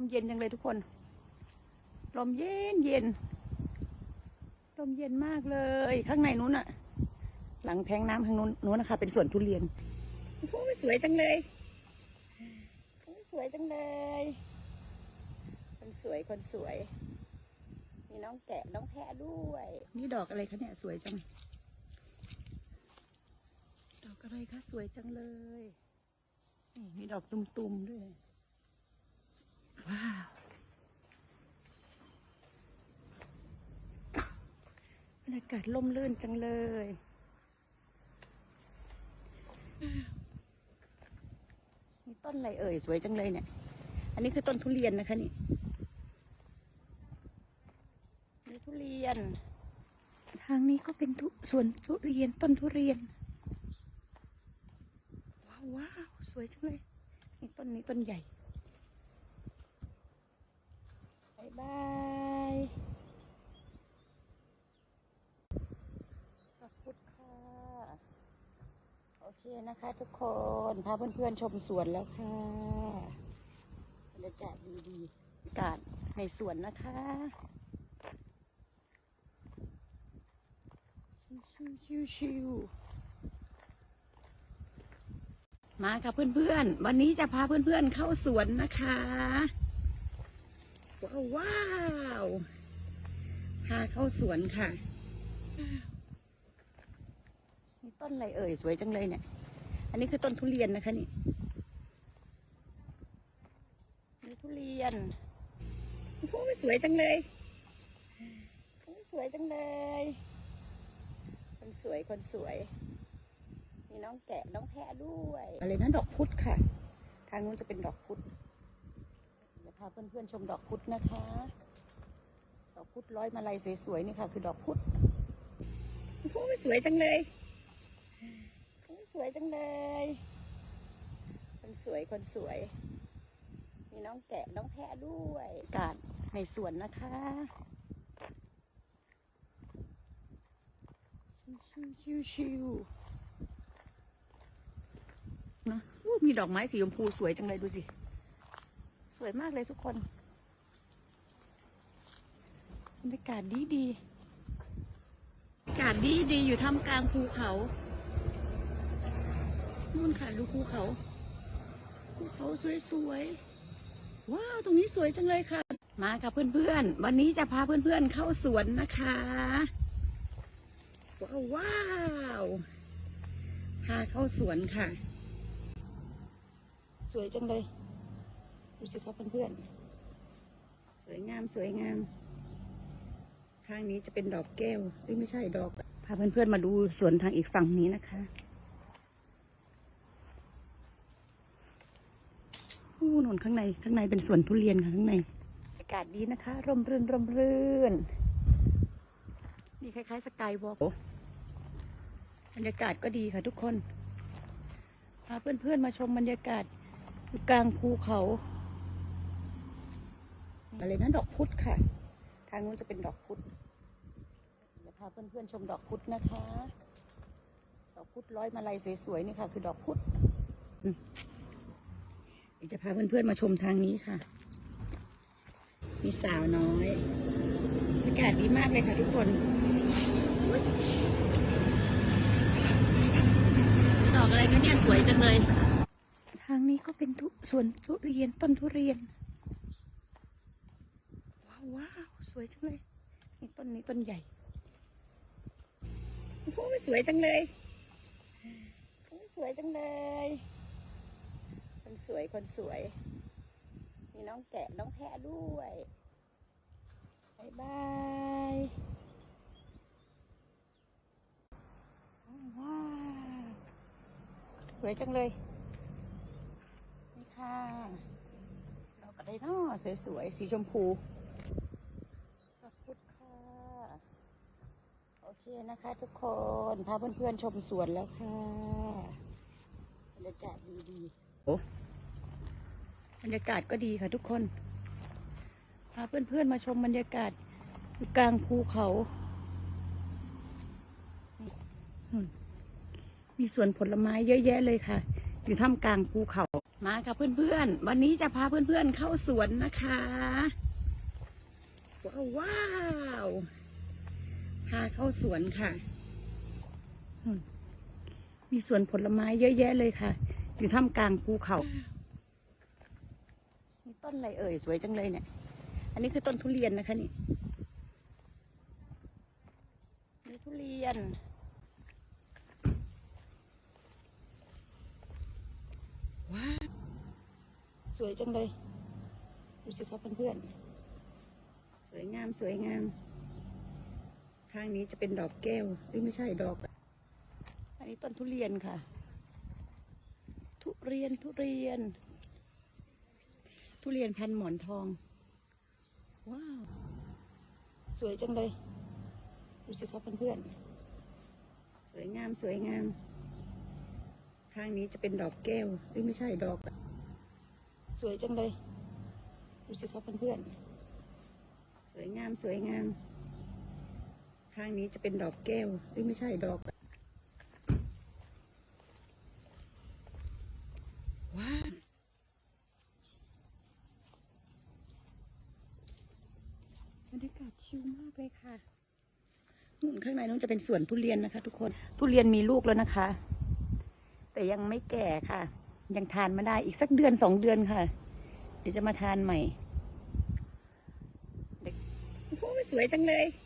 มเย็นจังเลยทุกคน ลมเย็นเย็น ลมเย็นมากเลย ข้างในนู้นอะหลังแทงน้ำข้างนู้นนู้นนะคะ เป็นสวนทุเรียนโอ้ยสวยจังเลยโอ้ยสวยจังเลย คนสวยคนสวย มีน้องแกะน้องแพะด้วย นี่ดอกอะไรคะเนี่ยสวยจัง ดอกอะไรคะสวยจังเลย นี่มีดอกตุ่มๆด้วย ว้าวบรรยากาศล่มลื่นจังเลยมีต้นอะไรเอ่ยสวยจังเลยเนี่ย อันนี้คือต้นทุเรียนนะคะนี่มีทุเรียน ทางนี้ก็เป็นทุสวนทุเรียนต้นทุเรียน ว้าวว้าวสวยจังเลยนี่ต้นนี้ต้นใหญ่ บายขอบคุณค่ะ โอเคนะคะทุกคน พาเพื่อนๆชมสวนแล้วค่ะบรรยากาศดีๆอากาศในสวนนะคะชิวๆชิวมาค่ะเพื่อนๆ วันนี้จะพาเพื่อนๆเข้าสวนนะคะ ว้าวว้าวพาเข้าสวนค่ะนี่ต้นอะไรเอ่ยสวยจังเลยเนี่ย อันนี้คือต้นทุเรียนนะคะนี่มีทุเรียนโอ้ยสวยจังเลยโอ้ยสวยจังเลย คนสวยคนสวย มีน้องแกะน้องแพะด้วยอะไรนะดอกพุธค่ะ ทางนู้นจะเป็นดอกพุธ เพื่อนๆชมดอกพุธนะคะ ดอกพุธร้อยมาลัยสวยๆนี่ค่ะ คือดอกพุธโอ้ยสวยจังเลยโอ้สวยจังเลย คนสวยคนสวย มีน้องแกะน้องแพะด้วยกาศในสวนนะคะชิวชิวชิวๆนะมีดอกไม้สีชมพูสวยจังเลยดูสิ สวยมากเลยทุกคนบรรยากาศดีดีๆอากาศดีดีอยู่ท่ามกลางภูเขานู่นค่ะดูภูเขาภูเขาสวยๆว้าวตรงนี้สวยจังเลยค่ะ มาค่ะเพื่อนๆ วันนี้จะพาเพื่อนๆเข้าสวนนะคะว้าวว้าวพาเข้าสวนค่ะ สวยจังเลย ดูสิครับเพื่อนๆสวยงามสวยงามทางนี้จะเป็นดอกแก้วเอ้ยไม่ใช่ดอก พาเพื่อนๆมาดูสวนทางอีกฝั่งนี้นะคะอู้หนุนข้างในข้างในเป็นสวนทุเรียนค่ะข้างใน อากาศดีนะคะ ร่มรื่นร่มรื่นนี่คล้ายๆสกายวอล์กบรรยากาศก็ดีค่ะทุกคนพาเพื่อนๆมาชมบรรยากาศกลางภูเขา อะไรนะดอกพุธค่ะ ทางนู้นจะเป็นดอกพุธเดี๋ยวพาเพื่อนๆชมดอกพุธนะคะ ดอกพุธร้อยมาลัยสวยๆนี่ค่ะ คือดอกพุธอืมเดี๋ยวจะพาเพื่อนๆมาชมทางนี้ค่ะ มีสาวน้อยอากาศดีมากเลยค่ะทุกคนดอกอะไรคะเนี่ยสวยจังเลย ทางนี้ก็เป็นทุสวนทุเรียนต้นทุเรียน ว้าว ว้าวสวยจังเลยนี่ต้นนี้ต้นใหญ่โอ้สวยจังเลยโอ้สวยจังเลย คนสวยคนสวย มีน้องแกะน้องแพะด้วยบายบายว้าวสวยจังเลยนี่ค่ะดอกอะไรเนาะสวยๆสีชมพู ขอบคุณค่ะ โอเคนะคะทุกคนพาเพื่อนๆชมสวนแล้วค่ะบรรยากาศดีๆโอ้บรรยากาศก็ดีค่ะทุกคน พาเพื่อนๆมาชมบรรยากาศอยู่กลางภูเขาอืมมีสวนผลไม้เยอะแยะเลยค่ะ อยู่ท่ามกลางภูเขามาค่ะเพื่อนๆ วันนี้จะพาเพื่อนๆเข้าสวนนะคะ ว้าวว้าว พาเข้าสวนค่ะอืมมีสวนผลไม้เยอะแยะเลยค่ะ อยู่ท่ามกลางภูเขา มีต้นอะไรเอ่ยสวยจังเลยเนี่ย อันนี้คือต้นทุเรียนนะคะนี่มีทุเรียน ว้าวสวยจังเลย ดูสิครับเพื่อนๆ สวยงามสวยงาม ข้างนี้จะเป็นดอกแก้วเอ้ยไม่ใช่ดอก อันนี้ต้นทุเรียนค่ะ ทุเรียนทุเรียน ทุเรียนพันหมอนทอง ว้าว สวยจังเลยดูสิครับเพื่อนๆสวยงามสวยงาม ข้างนี้จะเป็นดอกแก้วเอ้ยไม่ใช่ดอก สวยจังเลยดูสิครับเพื่อนๆสวยงามสวยงาม ข้างนี้จะเป็นดอกแก้วเอ้ยไม่ใช่ดอก ว้าวบรรยากาศชิลมากเลยค่ะนู่นข้างในนู้นจะเป็นสวนทุเรียนนะคะ ทุกคน ทุเรียนมีลูกแล้วนะคะ แต่ยังไม่แก่ค่ะ ยังทานไม่ได้อีกสักเดือนสองเดือนค่ะ เดี๋ยวจะมาทานใหม่เด็กโอ้โหสวยจังเลยโอ้ส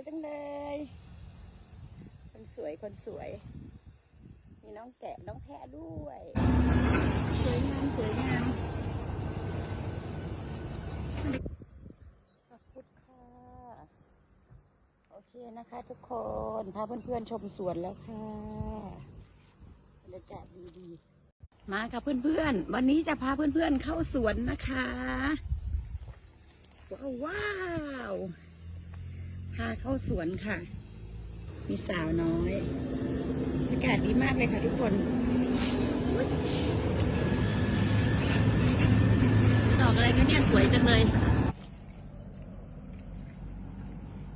วยจังเลย คนสวยคนสวย มีน้องแกะน้องแพะด้วยสวยงามสวยงามขอบคุณค่ะโอเคนะคะ ทุกคนพาเพื่อนๆชมสวนแล้วค่ะบรรยากาศดีๆ มาค่ะเพื่อนๆ วันนี้จะพาเพื่อนๆเข้าสวนนะคะ ว้าวว้าวพาเข้าสวนค่ะ มีสาวน้อยบรรยากาศดีมากเลยค่ะทุกคนอุ๊ยดอกอะไรคะเนี่ยสวยจังเลย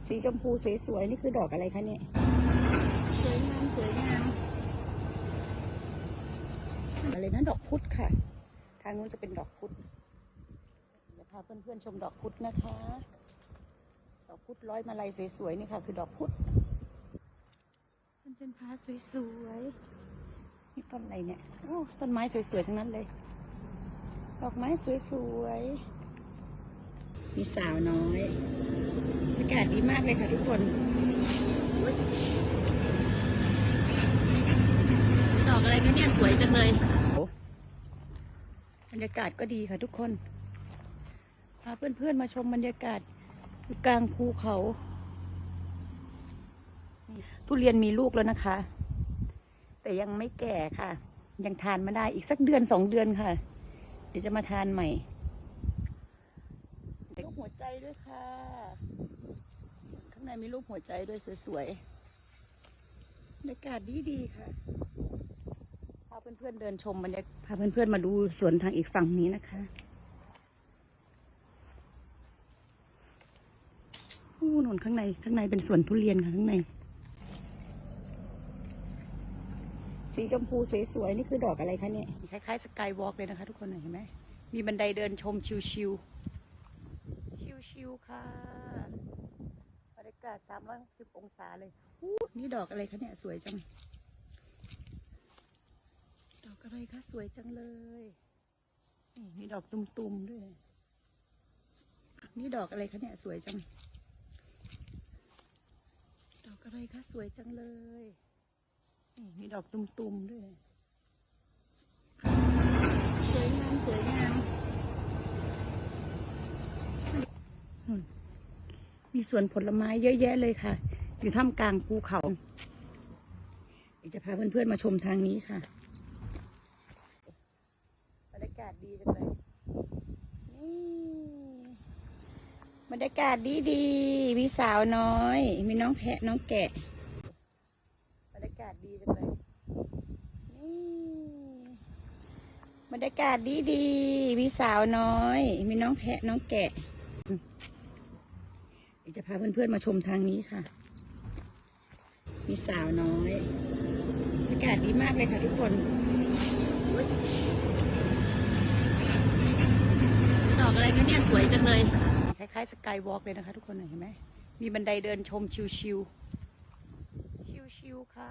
สีชมพูสวยๆนี่คือดอกอะไรคะเนี่ย สวยงามสวยงามอะไรนะดอกพุธค่ะ ทางนู้นจะเป็นดอกพุธเดี๋ยวพาเพื่อนๆชมดอกพุธนะคะ ดอกพุธร้อยมาลัยสวยๆนี่ค่ะ คือดอกพุธต้นจันทราสวยๆนี่ต้นอะไรเนี่ยโอ้ต้นไม้สวยๆทั้งนั้นเลย ดอกไม้สวยๆมีสาวน้อยอากาศดีมากเลยค่ะทุกคนอุ๊ยดอกอะไรคะเนี่ยสวยจังเลยบรรยากาศก็ดีค่ะทุกคนพาเพื่อนๆมาชมบรรยากาศ อยู่กลางภูเขา ทุเรียนมีลูกแล้วนะคะ แต่ยังไม่แก่ค่ะ ยังทานไม่ได้อีกสักเดือนสองเดือนค่ะ เดี๋ยวจะมาทานใหม่รูปหัวใจด้วยค่ะ ข้างในมีรูปหัวใจด้วยสวยๆบรรยากาศดีดีๆค่ะพาเพื่อนๆเดินชมบรรยากาศพาเพื่อนๆมาดูสวนทางอีกฝั่งนี้นะคะ อู้หนุนข้างใน ข้างในเป็นสวนทุเรียนค่ะข้างใน สีชมพูสวยๆ นี่คือดอกอะไรคะเนี่ย คล้ายๆสกายวอล์กเลยนะคะ ทุกคนเห็นไหม มีบันไดเดินชมชิวๆ ชิวๆ ค่ะ บรรยากาศ360องศาเลยอู้นี่ดอกอะไรคะเนี่ย สวยจัง ดอกอะไรคะ สวยจังเลย นี่มีดอกตุ่มๆ ด้วย นี่ดอกอะไรคะเนี่ย สวยจังด อกอะไรคะสวยจังเลยนี่มีดอกตุ่มๆด้วย สวยงามสวยงามอืมมีสวนผลไม้เยอะแยะเลยค่ะ อยู่ท่ามกลางภูเขาเดี๋ยวจะพาเพื่อนๆมาชมทางนี้ค่ะบรรยากาศดีจังเลยนี่บ รรยากาศดีดีมีสาวน้อย มีน้องแพะน้องแกะ บรรยากาศดีจังเลยนี่บรรยากาศดีดีมีสาวน้อย มีน้องแพะน้องแกะจะพาเพื่อนๆมาชมทางนี้ค่ะ มีสาวน้อยบรรยากาศดีมากเลยค่ะทุกคนดอกอะไรคะเนี่ยสวยจังเลย ล้ายๆสกายวอล์กเลยนะคะ ทุกคนเห็นไหม มีบันไดเดินชมชิวๆ ชิวๆ ค่ะ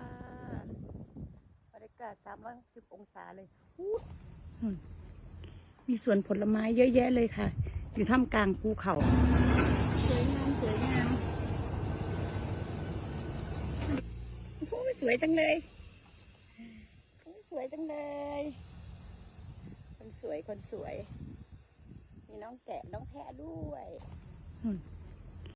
บรรยากาศ 360 องศาเลยอู้อืมมีสวนผลไม้เยอะแยะเลยค่ะ อยู่ท่ามกลางภูเขา สวยงาม สวยงามโอ้โหสวยจังเลยโอ้ยสวยจังเลย คนสวย คนสวย มีน้องแกะน้องแพะด้วยอืม